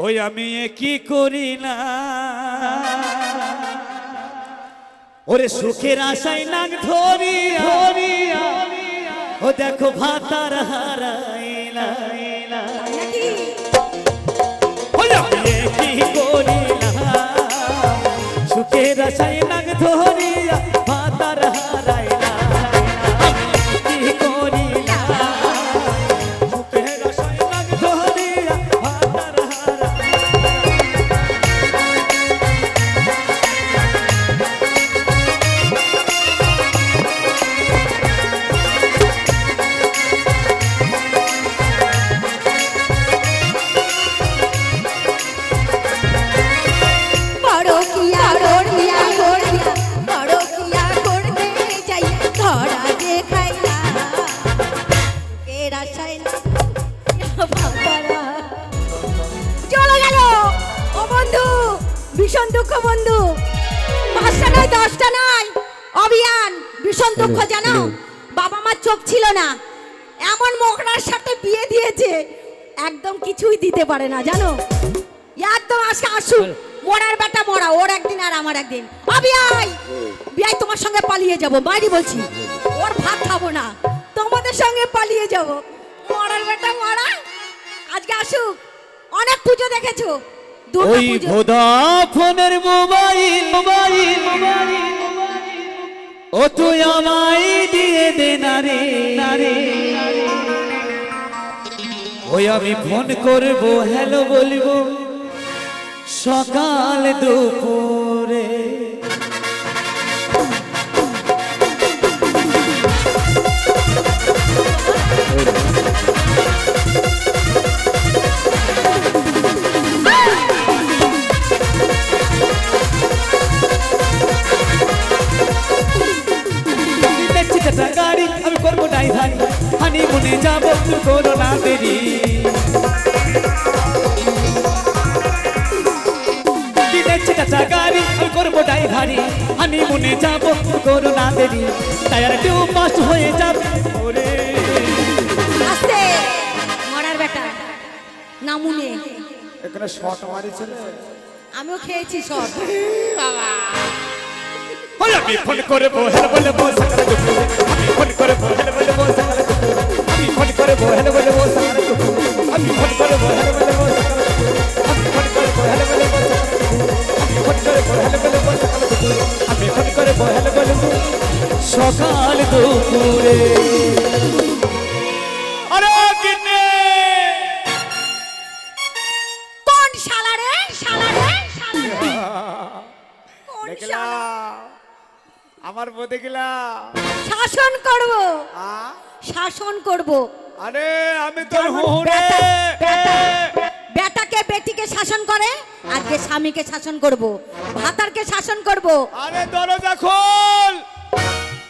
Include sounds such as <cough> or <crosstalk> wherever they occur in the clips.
ওই আমি কি করি না? ওরে সুখের আশায় নাক ধরি ধরিয়া ও দেখো ভাতার হারাইলা কি করি না? সুখের আশায় নাক ধরিয়া ভাতার ভীষণ দুঃখ জানো বাবা মার চোখ ছিল না। এমন মোকড়ার সাথে বিয়ে দিয়েছে একদম কিছুই দিতে পারে না জানো? একদম আজকে আসুক মরার বেটা মরা ওর একদিন আর আমার একদিন। বিয়াই তোমার সঙ্গে পালিয়ে যাব। বাইরে বলছি ওর ভাত খাব না তোমাদের সঙ্গে পালিয়ে যাব। মরার বেটা মরা আজকে আসুক। অনেক পুজো দেখেছ? দুর্গা ওই পুজো। ভোদা ফোনের মোবাইল মোবাইল। ও তুই আমায় দিয়ে দে না রে না ওই আমি ফোন করব, হ্যালো বলব, সকাল দুপুরে। দেখছি তুই করো না দেরি গাড়ি আমি করব ড্রাইভারি মনে যাব করো না দেরি টায়ার টিউ পাস হয়ে যাবে ওরে। মরার বেটা নামুনে। এখানে শট মারিছিল আমিও খেয়েছি সব ওই আমি ফোন করে বহেল বলে বো আমি ফোন করে বহেল আমি ফোন করে বলে বো আমি ফোন করে বহেল বলে বো আমি ফোন করে বহেল বলে বো আমি ফোন করে বহেল বলে বো আমি ফোন করে বহেল বলে বো সকাল দুপুরে আরে কিনে কোন শালা রে শালা রে শালা রে? কোন দেখলা শালা? আমার বউ দেখলা শাসন করব আ শাসন করব আরে আমি তোর বেটা- বেটা- বেটাকে বেটিকে শাসন করে আজকে স্বামীকে শাসন করব ভাতারকে শাসন করব। আরে দরজা খোল।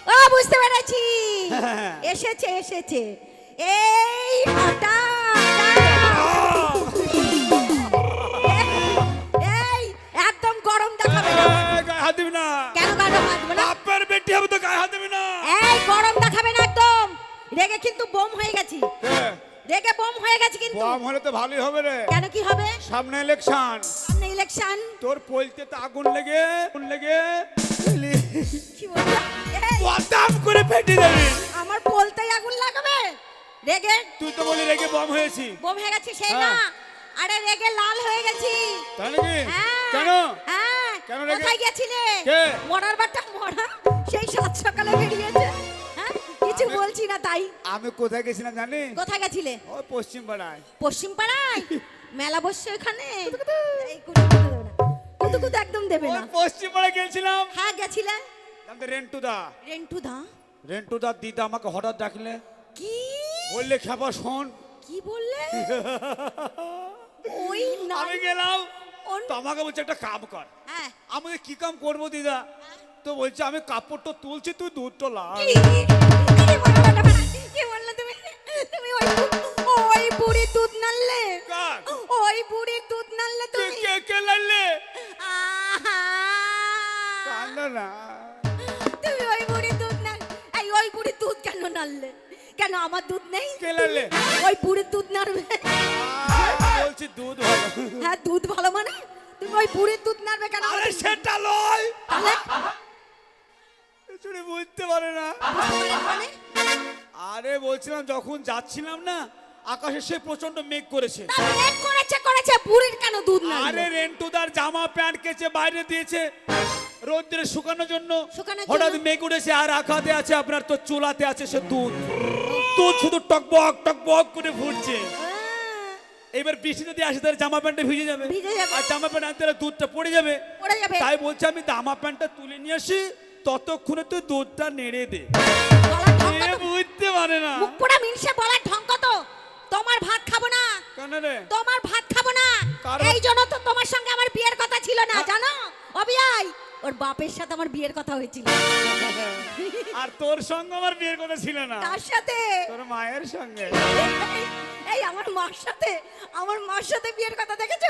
ও বুঝতে পেরেছি। <laughs> এসেছে এসেছে। এই হাটা এই একদম গরম দেখাবে না। হাত দিবি না। কেন গরম আসবে না? বাপের বেটি হবে তো গায়ে হাত দিবি না। এই গরম দেখাবে না রেগে কিন্তু বোম হয়ে গেছি। এ, রেগে বোম হয়ে গেছে কিন্তু। বম হলে তো ভালোই হবে রে। কেন কি হবে? সামনে ইলেকশন সামনে ইলেকশন তোর পলতে তো আগুন লেগে আগুন লেগে। কি বদাম করে ফেটে যাবি। আমার বলতেই আগুন লাগাবে। রেগে। তুই তো বলি রেগে বম হয়েছি। বোম হয়ে গেছি সেই না। হ্যাঁ। আরে রেগে লাল হয়ে গেছি। তাই নাকি? হ্যাঁ, কেন? হ্যাঁ। কেন রেগে? কোথায় গেছিলে? কে? মরার বাটা মরা। সেই সাত সকালে বেরিয়েছে। হ্যাঁ বলছি না তাই। আমি কোথায় গেছিলাম জানি? কোথায় গেছিলে? ও পশ্চিম পাড়ায়। পশ্চিম পাড়ায়? মেলা বসছে ওখানে? কুতু একদম দেবে না। পশ্চিম পাড়ায় গেছিলাম। হ্যাঁ গেছিলে। রেন্টু দা রেন্টু দা রেন্টু দা দিদা আমাকে হঠাৎ ডাকলে। কি? বললে খেপা শোন। কি বললে? ওই না আমি গেলাম। তো আমাকে বলছে একটা কাম কর। হ্যাঁ। আমি কি কাম করব দিদা? তো বলছে আমি কাপড়টা তুলছি তুই দুধটা লা। কি বললে তুমি তুমি ওই ওই বুড়ি দুধ নাললে ওই বুড়ি দুধ নাললে তুমি কে কে লাইলে আহা! না তুমি ওই বুড়ি দুধ নাল এই ওই বুড়ি দুধ কেন নাললে কেন আমার দুধ নেই কে লাইলে ওই বুড়ির দুধ নাড়বে বলছি দুধ ভালো হ্যাঁ দুধ ভালো মানে তুমি ওই বুড়ির দুধ নাড়বে কেন আরে সেটা লয় তাহলে বুঝতে পারে না মানে? আরে বলছিলাম যখন যাচ্ছিলাম না আকাশে সে প্রচণ্ড মেঘ করেছে। তা মেঘ করেছে করেছে বুড়ির কেন দুধ আরে নাড়বে রেন্টুদার জামা প্যান্ট কেচে বাইরে দিয়েছে। রোদ্রে শুকানোর জন্য শুকানোর হঠাৎ মেঘ উঠেছে আর আখাতে আছে আপনার তো চুলাতে আছে সে দুধ। দুধ শুধু টকবক টকবক করে ফুটছে। এবার বৃষ্টি যদি আসে তাহলে জামা প্যান্টটা ভিজে যাবে। ভিজে যাবে। আর জামা প্যান্ট আনতে গেলে দুধটা পড়ে যাবে। পড়ে যাবে। তাই বলছি আমি জামা প্যান্টটা তুলে নিয়ে আসি ততক্ষণে তুই দুধটা নেড়ে দে। পারে না। মুখ পোড়া মিনসে বলার ঢং কত? তোমার ভাত খাব না। কেন রে? তোমার ভাত খাব না। এই জন্য তো তোমার সঙ্গে আমার বিয়ের কথা ছিল না জানো? অবিয়াই ওর বাপের সাথে আমার বিয়ের কথা হয়েছিল। আর তোর সঙ্গে আমার বিয়ের কথা ছিল না। তার সাথে? তোর মায়ের সঙ্গে। এই- এই আমার মার সাথে আমার মার সাথে বিয়ের কথা দেখেছ?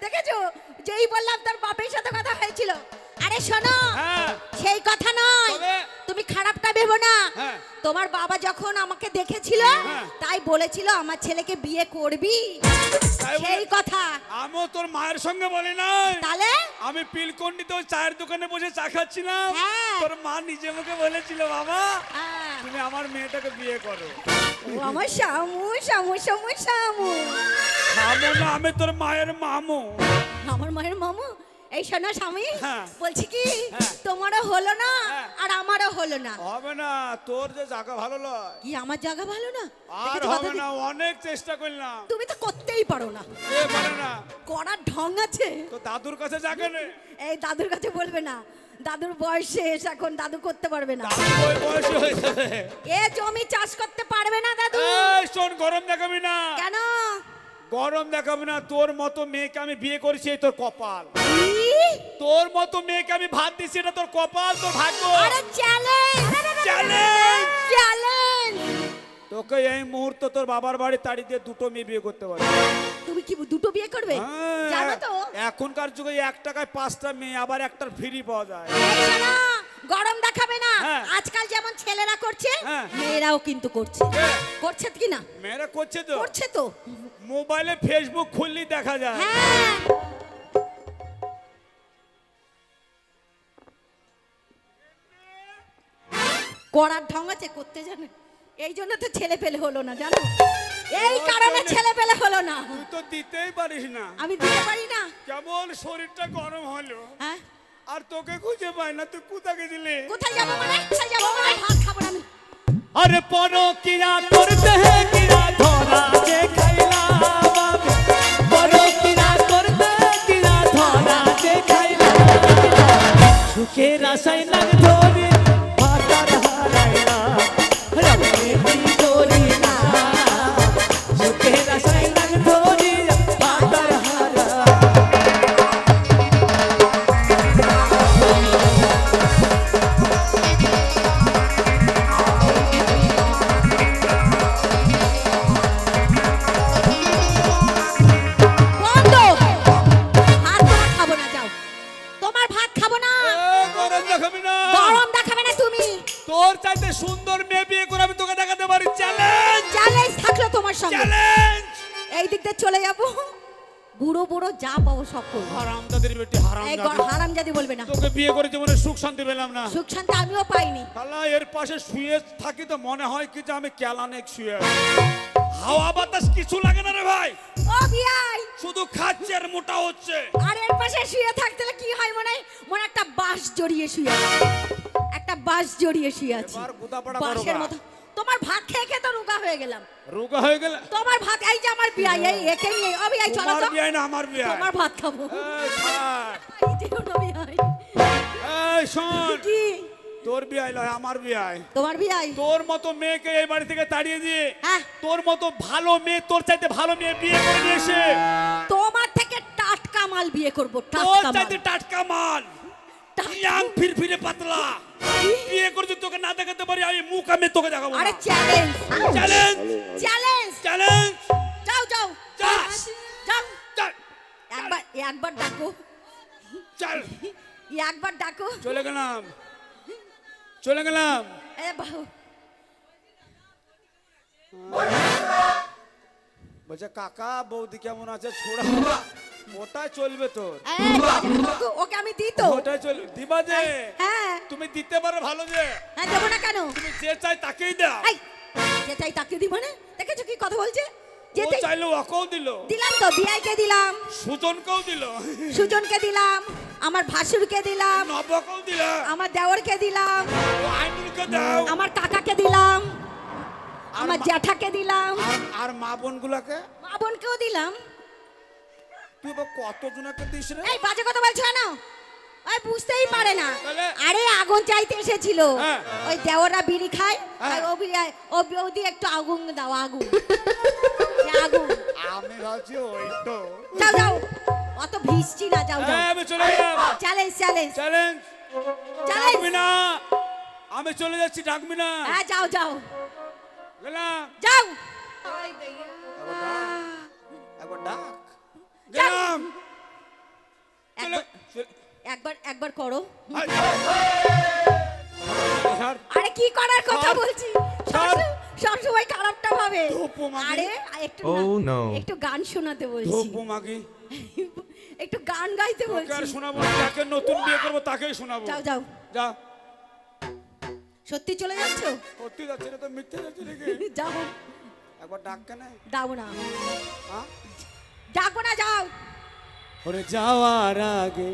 দেখেছ? যেই বললাম তার বাপের সাথে কথা হয়েছিল। তোমার বাবা যখন আমাকে দেখেছিল হ্যাঁ। তাই বলেছিল আমার ছেলেকে বিয়ে করবি? সেই কথা। আমিও তোর মায়ের সঙ্গে বলি না তাহলে? আমি পিলকন্ডিতে চায়ের দোকানে বসে চা খাচ্ছিলাম। হ্যাঁ। তোর মা নিজে মুখে বলেছিল বাবা তুমি আমার মেয়েটাকে বিয়ে করো। ও আমার শামু শামু শামু শামু। মামু না আমি তোর মায়ের মামু। আমার মায়ের মামু? এই শোনো স্বামী হ্যাঁ। বলছি কি হ্যাঁ। তোমারও হলো না হ্যাঁ। আর আমারও হলো না। হবে না তোর যে জায়গা ভালো লয় কি আমার জায়গা ভালো না? আর হবে না অনেক চেষ্টা করলাম। তুমি তো করতেই পারো না। এ পারে না। করার ঢং আছে। তো দাদুর কাছে যাকে নে। এই দাদুর কাছে বলবে না। দাদুর বয়স শেষ এখন দাদু করতে পারবে না। ওই বয়সে হয়ে যাবে। এ জমি চাষ করতে পারবে না দাদু। এই শোন গরম দেখাবি না। কেন? গরম দেখাবি না তোর মতো মেয়েকে আমি বিয়ে করেছি তোর কপাল। তোর মতো মেয়েকে আমি ভাত দিচ্ছি এটা তোর কপাল তোর ভাগ্য। আরে চ্যালেঞ্জ চ্যালেঞ্জ চ্যালেঞ্জ তোকে এই মুহূর্তে তোর বাবার বাড়ি তাড়ি দিয়ে দুটো মেয়ে বিয়ে করতে পারে তুমি কি দুটো বিয়ে করবে? হ্যাঁ, জানো তো। এখনকার যুগে এক টাকায় পাঁচটা মেয়ে আবার একটার ফ্রি পাওয়া যায়। গরম দেখাবে না। হ্যাঁ। আজকাল যেমন ছেলেরা করছে হ্যাঁ। মেয়েরাও কিন্তু করছে। করছে কি না? মেয়েরা করছে তো? করছে তো। মোবাইলে ফেসবুক খুললেই দেখা যায়। হ্যাঁ। করার ঢং আছে করতে জানে। এই জন্য তো ছেলে পেলে হলো না জানো? এই কারণে ছেলে পেলে হলো না। তুই তো দিতেই পারিস না। আমি দিতে পারি না। কেমন শরীরটা গরম হলো। হ্যাঁ? আর তোকে খুঁজে পাই না তুই কোথা গেছিলি? কোথায় যাব মানে? কোথায় যাব মানে? ভাত খাব না আমি। আরে পর কিরা করতে হে কিরা ধরা আমি। পর কিরা করতে কিরা ধরা সুখে লাগ রমে কি করি তোমার সঙ্গে। এই দিক দিয়ে চলে যাব। বুড়ো বুড়ো যা পাবো সব করব। হারাম দাদের বেটি হারাম এই হারাম জাদি বলবে না। তোকে বিয়ে করে জীবনে সুখ শান্তি পেলাম না। সুখ শান্তি আমিও পাইনি। শালা এর পাশে শুয়ে থাকি তো মনে হয় কি যে আমি ক্যালানেক শুয়ে আছি। হাওয়া বাতাস কিছু লাগে না রে ভাই। ও বিয়াই। শুধু খাচ্ছে আর মোটা হচ্ছে। আর এর পাশে শুয়ে থাকতে কি হয় মনে মনে একটা বাঁশ জড়িয়ে শুয়ে আছে। একটা বাঁশ জড়িয়ে শুয়ে আছে। বাঁশের মতো। তোমার ভাত খেয়ে খেয়ে তো রোগা হয়ে গেলাম। রোগা হয়ে গেলে তোমার ভাত এই যে আমার বিয়াই এই একে নিয়ে ও বিয়াই চলো তো। বিয়ে না আমার বিয়ে তোমার ভাত খাব। এই। এই বিয়াই এই শোন। কি? তোর বিয়ে লয় আমার বিয়ে তোমার বিয়াই তোর মতো মেয়েকে এই বাড়ি থেকে তাড়িয়ে দিয়ে হ্যাঁ। তোর মতো ভালো মেয়ে তোর চাইতে ভালো মেয়ে বিয়ে করে নিয়ে এসে তোমার থেকে টাটকা মাল বিয়ে করব টাটকা মাল। তোর চাইতে টাটকা মাল। ইয়াং ফিরফিরে পাতলা। বিয়ে করে যদি তোকে না দেখাতে পারি আমি মুখ আমি তোকে দেখাবো আরে চ্যালেঞ্জ চ্যালেঞ্জ চ্যালেঞ্জ চ্যালেঞ্জ যাও যাও। যাও। একবার একবার ডাকো। চল একবার ডাকো। চলে গেলাম। চলে গেলাম। এ বাহু। বলছে কাকা বৌদি কেমন আছে? ছোড়া। ওটাই চলবে তোর। ওকে- আমি দিই তো। ওটাই চলবে। দিবা যে। হ্যাঁ তুমি দিতে পারো ভালো যে। হ্যাঁ দেবো না কেন? তুমি যে চাই তাকেই দাও। এই যে চাই তাকে দিব না? দেখেছ কি কথা বলছে? ও যেতে চাইলে ওকেও দিল। দিলাম তো বিআইকে দিলাম। সুজনকেও দিল। সুজনকে দিলাম আমার ভাসুরকে দিলাম নবকেও দিল। আমার দেওরকে দিলাম ও আইনুলকে দাও। আমার কাকাকে দিলাম আমার জ্যাঠাকে দিলাম। আর আর মা বোনগুলাকে? মা বোনকেও দিলাম। তুই বা কত জনাকে দিস রে? এই বাজে কথা বলছো না ওই বুঝতেই পারে না। আরে আগুন চাইতে এসেছিল। হ্যাঁ। ওই দেওরা বিড়ি খায় হ্যাঁ। ও দিয়ে একটু আগুন দাও আগুন। <laughs> আগুন। আমি ভাবছি ওই তো যাও যাও। অত ভিজছি না যাও যাও। হ্যাঁ, আমি চলে চ্যালেঞ্জ চ্যালেঞ্জ চ্যালেঞ্জ চ্যালেঞ্জ না আমি চলে যাচ্ছি ডাকবি না হ্যাঁ যাও যাও। গেলাম। যাও। একবার ডাক। গেলাম। একবার একবার করো। আরে কি করার কথা বলছি? ছাড়। সব সময় খারাপটা ভাবে। আরে একটু. একটু গান শোনাতে বলছি। একটু গান গাইতে বলছি। শোনাবো যাকে নতুন বিয়ে করব তাকেই শোনাবো। যাও যাও। যা। সত্যি চলে যাচ্ছো? সত্যি যাচ্ছে না তো মিথ্যে যাচ্ছে নাকি? <laughs> যাও। একবার ডাক কেন। দাও না। হ্যাঁ? ডাকবো না যাও। ওরে যাওয়ার আগে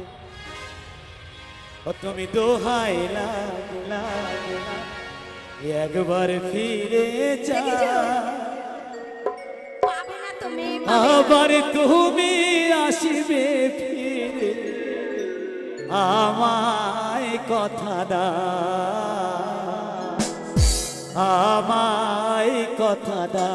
ও তুমি দোহাই লাগে লাগে লাগে। একবার ফিরে যা। আবার তুমি আসিবে ফিরে। আমায় কথা দা। আমায় কথা দা।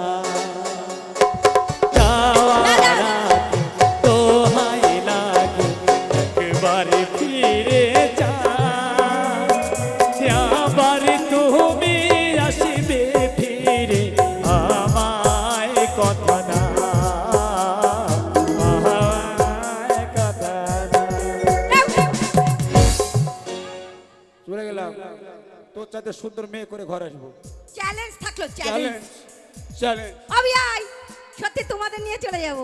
সুন্দর মেয়ে করে ঘরে আসব। চ্যালেঞ্জ থাকল চ্যালেঞ্জ চ্যালেঞ্জ আমি আই সত্যি তোমাদের নিয়ে চলে যাব।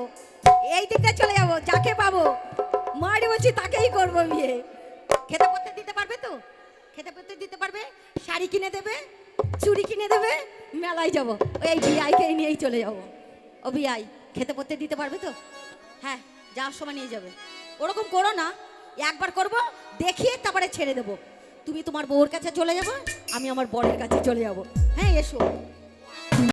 এই দিকটা চলে যাব যাকে পাবো। মারি বলছি তাকেই করব বিয়ে। খেতে পড়তে দিতে পারবে তো? খেতে পড়তে দিতে পারবে? শাড়ি কিনে দেবে চুড়ি কিনে দেবে মেলায় যাব। ওই বিআইকে নিয়েই চলে যাব। ও বিআই খেতে পড়তে দিতে পারবে তো? হ্যাঁ যাওয়ার সময় নিয়ে যাবে। ওরকম করো না একবার করব দেখিয়ে তারপরে ছেড়ে দেবো। তুমি তোমার বউর কাছে চলে যাব? আমি আমার বরের কাছে চলে যাব। হ্যাঁ এসো।